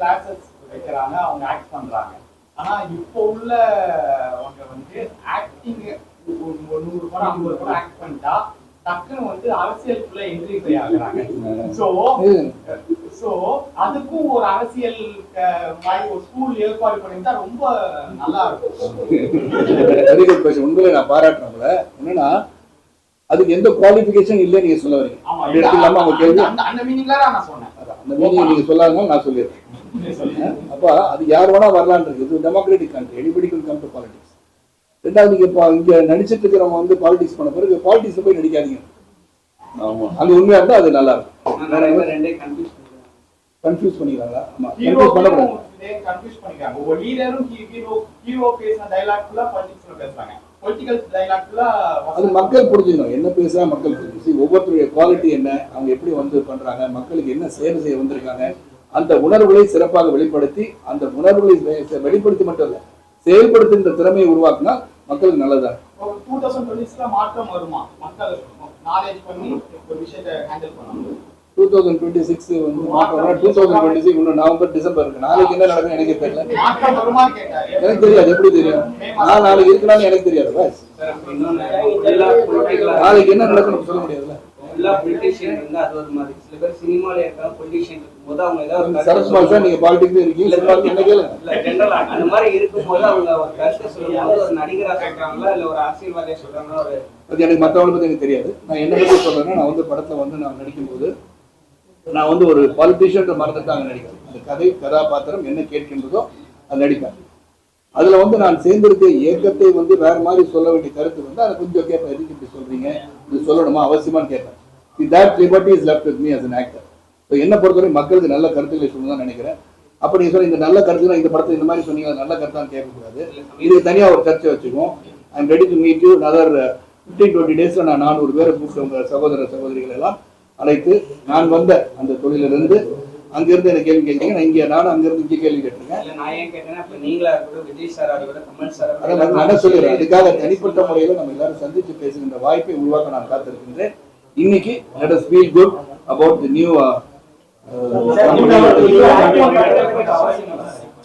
Classes வைக்கிறாங்க அவங்க act பண்றாங்க. ஆனா இப்போ உள்ள அவங்க வந்து ஆக்டிங் நூறு படம் ஐம்பது படம் ஆக்ட் பண்ணிட்டா டக்குன்னு வந்து அரசியலுக்குள்ள என்ட்ரி ஆகுறாங்க. சோ சோ அதுக்கும் ஒரு அரசியல் மாதிரி ஒரு ஸ்கூல் ஏற்பாடு பண்ணிட்டா ரொம்ப நல்லா இருக்கும். உண்மையிலே நான் பாராட்டுறேன் என்னன்னா அதுக்கு எந்த குவாலிஃபிகேஷன் இல்லை நீங்க சொல்ல வரீங்க. எடுத்துக்கலாமா அவங்க கேள்வி? அந்த மீனிங்ல நான் சொன்னேன். அந்த மீனிங் நீங்க சொல்லாதனால நான் சொல்லிடுறேன். அப்ப அது யார் வேணா வரலான் இருக்கு இது democratic country anybody come to politics ரெண்டாவது நீங்க இப்போ இங்க நடிச்சிட்டு இருக்கிறவங்க வந்து பாலிடிக்ஸ் பண்ண பிறகு பாலிடிக்ஸ் போய் நடிக்காதீங்க. ஆமா. அங்க உண்மையா இருந்தா அது நல்லா இருக்கும். கன்ஃபியூஸ் பண்ணிக்கிறாங்களா? ஆமா. ஹீரோ கன்ஃபியூஸ் பண்ணக்கூடாது கன்ஃபியூஸ் பண்ணிக்கிறாங்க. ஒரு லீடரும் ஹீரோ ஹீரோ பேசின டைலாக் ஃபுல்லா பாலிடிக்ஸ்ல பேசுறாங்க. அது மக்கள் புரிஞ்சுக்கணும். என்ன பேசுறா மக்கள் புரிஞ்சு See, ஒவ்வொருத்தருடைய குவாலிட்டி என்ன அவங்க எப்படி வந்து பண்றாங்க மக்களுக்கு என்ன சேவை செய்ய வந்திருக்காங்க அந்த உணர்வுகளை சிறப்பாக வெளிப்படுத்தி அந்த உணர்வுகளை வெளிப்படுத்தி மட்டும் இல்ல செயல்படுத்துகின்ற திறமையை உருவாக்குனா மக்களுக்கு நல்லதா? டூ தௌசண்ட் டுவெண்ட்டிஸ்ல மாற்றம் வருமா? மக்கள் நாலேஜ் பண்ணி ஒரு விஷயத்தை ஹேண்டில் பண்ணணும். டூ தௌசண்ட் டுவெண்ட்டி சிக்ஸ் வந்து மாற்றம் டூ தௌசண்ட் டுவெண்ட்டி சிக்ஸ் இன்னும் நவம்பர் டிசம்பர் இருக்கு. நாளைக்கு என்ன நடக்கும் எனக்கே தெரியல. எனக்கு தெரியாது. எப்படி தெரியும்? நான் நாளைக்கு இருக்கலாம்னு எனக்கு தெரியாது. நாளைக்கு என்ன நடக்கணும் சொல்ல முடியாதுல்ல. நீங்க பாலிடிக்ஸ் இருக்கீங்க என்ன கேளுங்க. அது எனக்கு மற்றவங்களை பத்தி எனக்கு தெரியாது. நான் என்ன பத்தி சொல்றேன்னா நான் வந்து படத்துல வந்து நான் நடிக்கும்போது நான் வந்து ஒரு பாலிட்டிஷியன் மறந்துட்டாங்க நடிக்கிறேன் அந்த கதை கதாபாத்திரம் என்ன கேட்கின்றதோ அது நடிப்பேன். அதுல வந்து நான் சேர்ந்திருக்க இயக்கத்தை வந்து வேற மாதிரி சொல்ல வேண்டிய கருத்து வந்து அதை கொஞ்சம் கேட்பேன் எதுக்கு இப்படி சொல்றீங்க? இது சொல்லணுமா? அவசியமான்னு கேட்பேன் that liberty is left with me as an actor so என்ன பொறுத்தவரை மக்களுக்கு நல்ல கருத்துக்களை சொல்லணும் தான் நினைக்கிறேன். அப்ப நீங்க சொல்ல இந்த நல்ல கருத்துனா இந்த படத்தை இந்த மாதிரி சொன்னீங்க நல்ல கருத்தான்னு கேட்கக்கூடாது. இது தனியா ஒரு சர்ச்சை வச்சுக்கும் I am ready to meet you other fifteen twenty டேஸ்ல நான் நானூறு பேரை கூப்பிட்டு உங்க சகோதர சகோதரிகள் எல்லாம் அழைத்து நான் வந்த அந்த தொழிலிருந்து அங்கிருந்து எனக்கு கேள்வி கேட்டீங்க? நான் இங்கே நானும் அங்கிருந்து இங்கே கேள்வி கேட்டிருக்கேன். இல்ல நான் சொல்லிடுறேன். அதுக்காக தனிப்பட்ட முறையில் நம்ம எல்லாரும் சந்திச்சு பேசுகின்ற வாய்ப்பை உருவாக்க நான் காத்திருக்கின்றேன். இன்னைக்கு let us feel good about the new uh,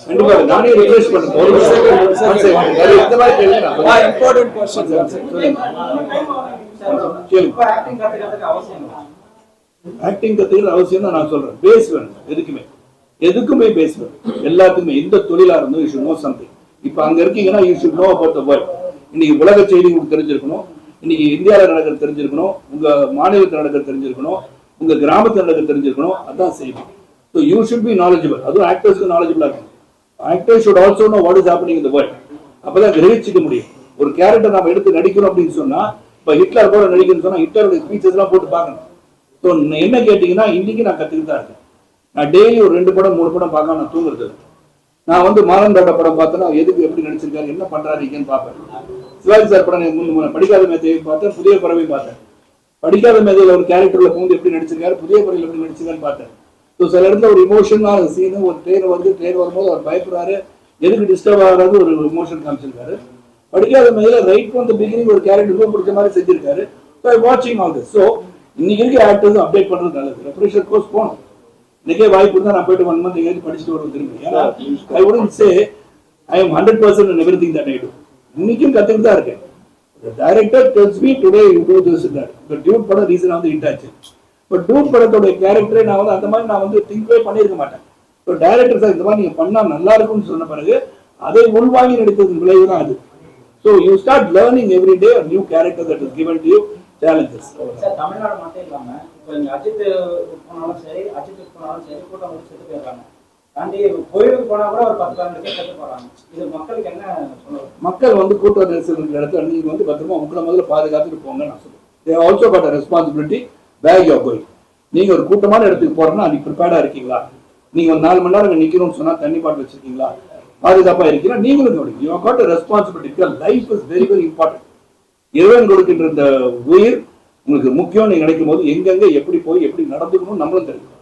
கண்டிப்பா நானே ரிக்வெஸ்ட் பண்றேன் ஒரு இந்த மாதிரி. இம்பார்ட்டன்ட் கொஸ்டின் சொல்லுங்க. ஆக்டிங் கத்துக்கிற அவசியம் தான் நான் சொல்றேன். பேஸ் வேணும் எதுக்குமே. எதுக்குமே பேஸ் வேணும். எல்லாத்துக்குமே எந்த தொழிலா இருந்தும் யூ ஷுட் நோ சம்திங் இப்போ அங்க இருக்கீங்கன்னா you should know about the world இன்னைக்கு உலக செய்தி உங்களுக்கு தெரிஞ்சிருக்கணும். இன்னைக்கு இந்தியாவில் நடக்கிறது தெரிஞ்சிருக்கணும். உங்க மாநிலத்தில் நடக்கிறது தெரிஞ்சிருக்கணும். உங்க கிராமத்தில் நடக்கிறது தெரிஞ்சிருக்கணும். அதான் செய்தி. So you should be knowledgeable அதுவும் ஆக்டர்ஸ்க்கு நாலேஜபிளாக இருக்கும் actor should also know what is happening இந்த வேர்ல்ட் அப்பதான் கிரகிச்சிக்க முடியும். ஒரு கேரக்டர் நம்ம எடுத்து நடிக்கணும் அப்படின்னு சொன்னா இப்போ ஹிட்லர் கூட நடிக்கணும்னு சொன்னா ஹிட்லருடைய ஸ்பீச்சஸ்லாம் போட்டு பார்க்கணும். ஸோ என்ன கேட்டீங்கன்னா இன்னைக்கு நான் கத்துக்கிட்டு தான் இருக்கேன். நான் டெய்லி ஒரு ரெண்டு படம் மூணு படம் பார்க்காம நான் தூங்குறது நான் வந்து மாறன்டாட்ட படம் பார்த்தேன்னா எதுக்கு எப்படி நடிச்சிருக்காரு என்ன பண்ணுறாருக்கேன்னு பார்ப்பேன். சிவாஜி சார் படம் எனக்கு படிக்காத மேதையை பார்த்தேன் புதிய பறவை பார்த்தேன். படிக்காத மேதையில் ஒரு கேரக்டரில் பூந்து எப்படி நடிச்சிருக்காரு புதிய பறவையில் எப்படி நடிச்சிருக்காருன்னு பார்த்தேன். ஸோ சில இடத்துல ஒரு இமோஷனான சீனு ஒரு ட்ரெயின் வந்து ட்ரெயின் வரும்போது அவர் பயப்படுறாரு. எதுக்கு டிஸ்டர்ப் ஆகாது ஒரு இமோஷன் காமிச்சிருக்காரு. படிக்காத மேதையில் ரைட் ஃப்ரம் த பிகினிங் ஒரு கேரக்டர் பிடிச்ச மாதிரி செஞ்சிருக்காரு. ஸோ வாட்சிங் ஆல் திஸ் ஸோ இன்னைக்கு இருக்க ஆக்டர்ஸ் அப்டேட் பண்றது நல்லது ரெஃப்ரெஷர் கோர்ஸ் போகணும். இன்னைக்கே வாய்ப்பு இருந்தா நான் போயிட்டு ஒன் மந்த் எங்கேயாச்சும் படிச்சுட்டு வருவேன் திரும்பி. ஏன்னா ஐ உடன் say I am hundred percent everything that I do இன்னைக்கும் கத்துக்கிட்டு தான் இருக்கேன். Director tells me today you do this that dude படம் ரீசன் வந்து ஹிட் ஆச்சு பட் டூட் படத்தோட கேரக்டரை நான் வந்து அந்த மாதிரி நான் வந்து திங்க்வே பண்ணியிருக்க மாட்டேன். ஸோ டைரக்டர் சார் இந்த மாதிரி நீங்க பண்ணா நல்லா இருக்கும்னு சொன்ன பிறகு அதை உள்வாங்கி நடித்ததன் விளைவு தான் அது so you start learning every day new character that is given to you challenges sir Tamil Nadu மட்டும் இல்லாம இப்போ இங்க அஜித் போனாலும் சரி அஜித் போனாலும் சரி கூட்டம் வந்து செத்து போயிடுறாங்க. தாண்டி கோயிலுக்கு போனா கூட ஒரு பத்து பதினஞ்சு பேர் செத்து போறாங்க. இது மக்களுக்கு என்ன மக்கள் வந்து கூட்ட நெரிசல் இருக்கிற இடத்துல நீங்க வந்து பத்திரமா உங்களை முதல்ல பாதுகாத்துட்டு போங்க நான் சொல்லுவேன் also but responsibility where you going நீங்க ஒரு கூட்டமான இடத்துக்கு போறோம்னா அன்னைக்கு ப்ரிப்பேர்டா இருக்கீங்களா? நீங்க ஒரு நாலு மணி நேரம் இங்க நிக்கணும்னு சொன்னா தண்ணி பாட்டு வச்சிருக்கீங்களா? பாதுகாப்பா இருக்கீங்களா? நீங்களும் கவனிங்க you got responsibility life is very very important இறைவன் கொடுக்கின்ற இந்த உயிர் உங்களுக்கு முக்கியம் நீங்க நினைக்கும் போது எங்கெங்க எப்படி போய் எப்படி நடந்துக்கணும் நம்மளும் தெரியும்